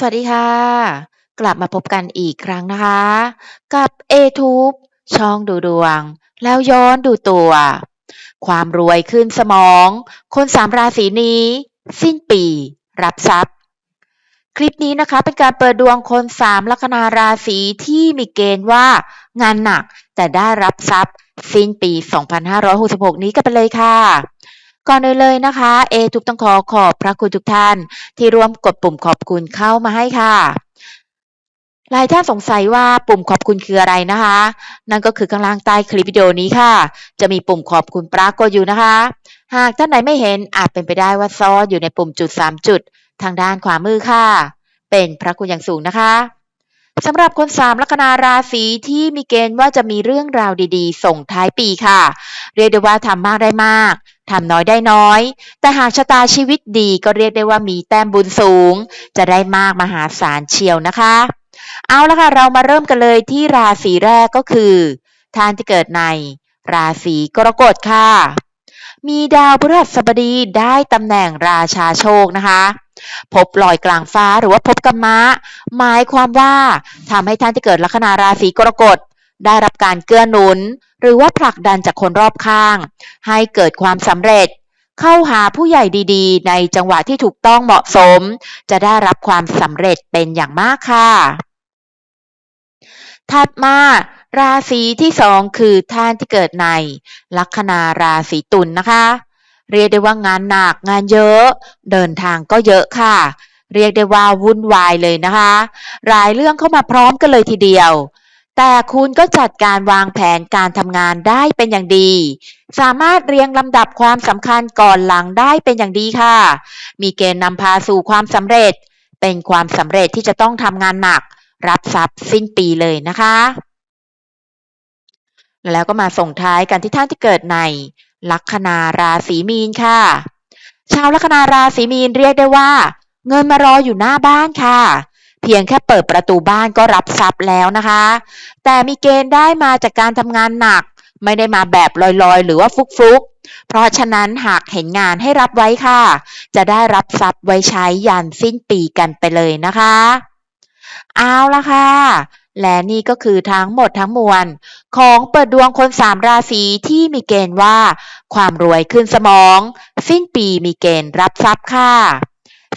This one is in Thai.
สวัสดีค่ะ กลับมาพบกันอีกครั้งนะคะ กับเอทูบช่องดูดวง แล้วย้อนดูตัว ความรวยขึ้นสมอง คนสามราศีนี้ สิ้นปี รับทรัพย์ คลิปนี้นะคะเป็นการเปิดดวงคนสามลัคนาราศีที่มีเกณฑ์ว่า งานหนักแต่ได้รับทรัพย์ สิ้นปี 2566 นี้กันไปเลยค่ะ ก่อนเลยนะคะ เอทุกต้องขอขอบพระคุณทุกท่าน ที่ร่วมกดปุ่มขอบคุณเข้ามาให้ค่ะหลายท่านสงสัยว่าปุ่มขอบคุณคืออะไรนะคะ นั่นก็คือข้างล่างใต้คลิปวิดีโอนี้ค่ะ จะมีปุ่มขอบคุณปรากฏอยู่นะคะ หากท่านไหนไม่เห็นอาจเป็นไปได้ว่าซ่อนอยู่ในปุ่มจุด 3 จุด ทางด้านขวามือค่ะ เป็นพระคุณอย่างสูงนะคะสำหรับคนสามลัคนาราศีที่มีเกณฑ์ว่าจะมีเรื่องราวดีๆ ส่งท้ายปีค่ะ เรียกได้ว่าทำมากได้มาก ทำน้อยได้น้อย แต่หากชะตาชีวิตดีก็เรียกได้ว่ามีแต้มบุญสูง จะได้มากมหาศาลเชียวนะคะ เอาละค่ะเรามาเริ่มกันเลยที่ราศีแรกก็คือท่านที่เกิดใน ราศีกรกฎค่ะ มีดาวพฤหัสบดีได้ตำแหน่งราชาโชคนะคะพบลอยกลางฟ้าหรือว่าพบกัมมะ หมายความว่าทำให้ท่านที่เกิดลัคนาราศีกรกฎ ได้รับการเกื้อหนุน หรือว่าผลักดันจากคนรอบข้าง ให้เกิดความสำเร็จ เข้าหาผู้ใหญ่ดีๆ ในจังหวะที่ถูกต้องเหมาะสม จะได้รับความสำเร็จเป็นอย่างมากค่ะ ถัดมาราศีที่สองคือท่านที่เกิดใน ลัคนาราศีตุลนนะคะ เรียกได้ว่างานหนักงานเยอะ เดินทางก็เยอะค่ะ เรียกได้ว่าวุ่นวายเลยนะคะหลายเรื่องเข้ามาพร้อมกันเลยทีเดียว แต่คุณก็จัดการวางแผนการทำงานได้เป็นอย่างดี สามารถเรียงลำดับความสำคัญก่อนหลังได้เป็นอย่างดีค่ะ มีเกณฑ์นำพาสู่ความสำเร็จ เป็นความสำเร็จที่จะต้องทำงานหนัก รับทรัพย์สิ้นปีเลยนะคะ แล้วก็มาส่งท้ายกันที่ท่านที่เกิดในลัคนาราศีมีนค่ะ ชาวลัคนาราศีมีนเรียกได้ว่า เงินมารออยู่หน้าบ้านค่ะ พียงแค่เปิดประตูบ้านก็รับทรัพย์แล้วนะคะ แต่มีเกณฑ์ได้มาจากการทำงานหนัก ไม่ได้มาแบบลอยๆ หรือว่าฟุกๆเพราะฉะนั้นหากเห็นงานให้รับไว้ค่ะ จะได้รับทรัพย์ไว้ใช้ยันสิ้นปีกันไปเลยนะคะ เอาละค่ะ และนี่ก็คือทั้งหมดทั้งมวล ของเปิดดวงคนสามราศีที่มีเกณฑ์ว่า ความรวยขึ้นสมอง สิ้นปีมีเกณฑ์รับทรัพย์ค่ะ